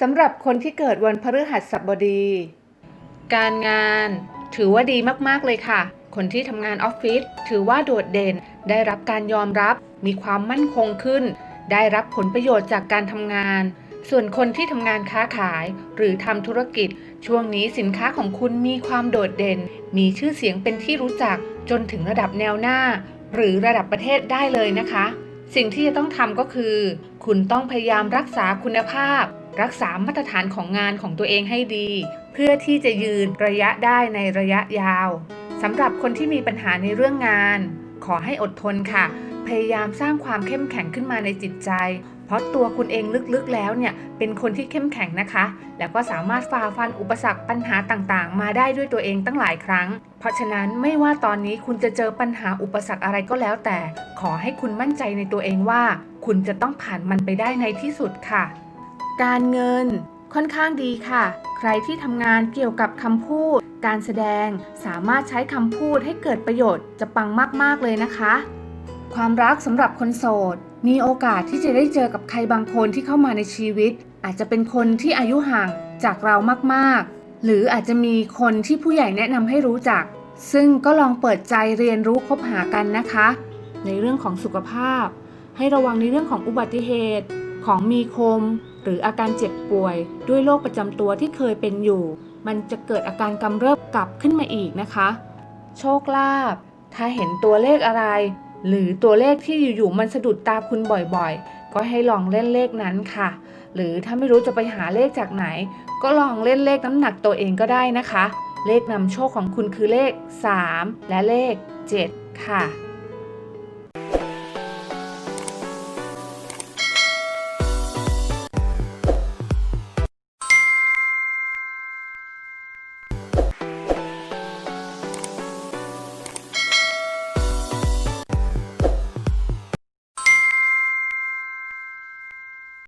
สำหรับคนที่เกิดวันพฤหัสบดี การงานถือว่าดีมากๆเลยค่ะ คนที่ทำงานออฟฟิศถือว่าโดดเด่น ได้รับการยอมรับ มีความมั่นคงขึ้น ได้รับผลประโยชน์จากการทำงาน ส่วนคนที่ทำงานค้าขาย หรือทำธุรกิจ ช่วงนี้สินค้าของคุณมีความโดดเด่น มีชื่อเสียงเป็นที่รู้จักจนถึงระดับแนวหน้า หรือระดับประเทศได้เลยนะคะ สิ่งที่จะต้องทำก็คือ คุณต้องพยายามรักษาคุณภาพ รักษามาตรฐานของงานของตัวเองให้ดี เพื่อที่จะยืนระยะได้ในระยะยาวสำหรับคนที่มีปัญหาในเรื่องงาน ขอให้อดทนค่ะ พยายามสร้างความเข้มแข็งขึ้นมาในจิตใจ เพราะตัวคุณเองลึกๆแล้วเนี่ยเป็นคนที่เข้มแข็งนะคะ แล้วก็สามารถฝ่าฟันอุปสรรคปัญหาต่างๆ มาได้ด้วยตัวเองตั้งหลายครั้ง เพราะฉะนั้นไม่ว่าตอนนี้คุณจะเจอปัญหาอุปสรรคอะไรก็แล้วแต่ ขอให้คุณมั่นใจในตัวเองว่า คุณจะต้องผ่านมันไปได้ในที่สุดค่ะ การเงิน ค่อนข้างดีค่ะ ใครที่ทำงานเกี่ยวกับคำพูด การแสดงสามารถใช้คำพูดให้เกิดประโยชน์จะปังมากๆเลยนะคะ ความรักสำหรับคนโสด มีโอกาสที่จะได้เจอกับใครบางคนที่เข้ามาในชีวิต อาจจะเป็นคนที่อายุห่างจากเรามากๆ หรืออาจจะมีคนที่ผู้ใหญ่แนะนำให้รู้จัก ซึ่งก็ลองเปิดใจเรียนรู้คบหากันนะคะ ในเรื่องของสุขภาพ ให้ระวังในเรื่องของอุบัติเหตุ ของมีคม หรืออาการเจ็บป่วย ด้วยโรคประจำตัวที่เคยเป็นอยู่ มันจะเกิดอาการกำเริบกลับขึ้นมาอีกนะคะ โชคลาภถ้าเห็นตัวเลขอะไร หรือตัวเลขที่อยู่ๆมันสะดุดตาคุณบ่อยๆ ก็ให้ลองเล่นเลขนั้นค่ะ หรือถ้าไม่รู้จะไปหาเลขจากไหน ก็ลองเล่นเลขน้ำหนักตัวเองก็ได้นะคะ เลขนำโชคของคุณคือเลข 3 และเลข 7 ค่ะ